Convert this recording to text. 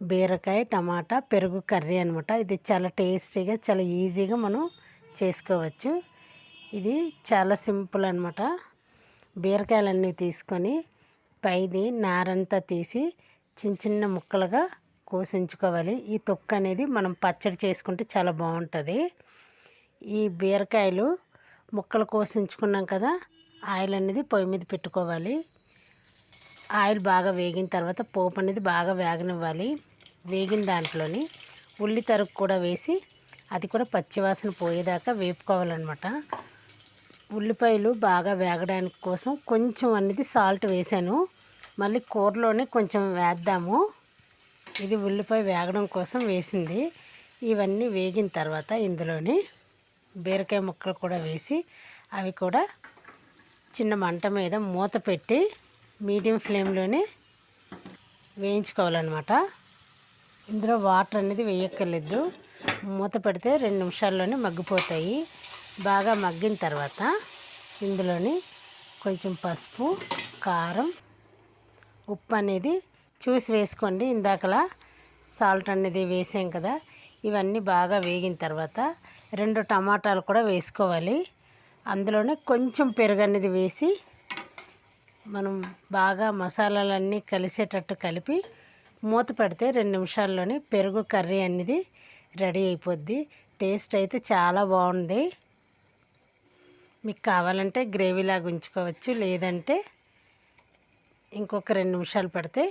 బీరకాయ టమాటా పెరుగు కర్రీ అనమాట ఇది చాలా టేస్టీగా చాలా ఈజీగా మనం చేసుకోవచ్చు. ఇది చాలా సింపుల్ అనమాట బీరకాయలన్నీ తీసుకొని పైది నారంతా తీసి చిన్న చిన్న ముక్కలుగా కోసి ఉంచుకోవాలి ఈ తొక్క అనేది మనం పచ్చడి చేసుకుంటే చాలా బాగుంటుంది. ఈ బీరకాయలు ముక్కలు కోసి ఉంచుకున్నాం కదా ఆయిల్ అనేది పొయ్యి మీద పెట్టుకోవాలి. ఆయిల్ బాగా వేగిన తర్వాత పోపు అనేది బాగా వేగనివ్వాలి. వేగిన దాంట్లోని ఉల్లి తరుగు కూడా వేసి అది కూడా పచ్చివాసన పోయేదాకా వేపుకోవాలన్నమాట. ఉల్లిపాయలు బాగా వేగడానికి కోసం కొంచెం అనేది సాల్ట్ వేసాను. మళ్ళీ కూరలోనే కొంచెం వేద్దాము. ఇది ఉల్లిపాయ వేగడం కోసం వేసింది. ఇవన్నీ వేగిన తర్వాత ఇందులోని బీరకాయ ముక్కలు కూడా వేసి అవి కూడా చిన్న మంట మీద మూత పెట్టి మీడియం ఫ్లేమ్లోనే వేయించుకోవాలన్నమాట. ఇందులో వాటర్ అనేది వేయక్కర్లేదు. మూత పెడితే రెండు నిమిషాల్లోనే మగ్గిపోతాయి. బాగా మగ్గిన తర్వాత ఇందులోని కొంచెం పసుపు కారం ఉప్పు అనేది చూసి వేసుకోండి. ఇందాకలా సాల్ట్ అనేది వేసాం కదా ఇవన్నీ బాగా వేగిన తర్వాత రెండు టమాటాలు కూడా వేసుకోవాలి. అందులోనే కొంచెం పెరుగు అనేది వేసి మనం బాగా మసాలాలన్నీ కలిసేటట్టు కలిపి మూత పెడితే రెండు నిమిషాల్లోనే పెరుగు కర్రీ అనేది రెడీ అయిపోద్ది. టేస్ట్ అయితే చాలా బాగుంది. మీకు కావాలంటే గ్రేవీలాగా ఉంచుకోవచ్చు లేదంటే ఇంకొక రెండు నిమిషాలు పెడితే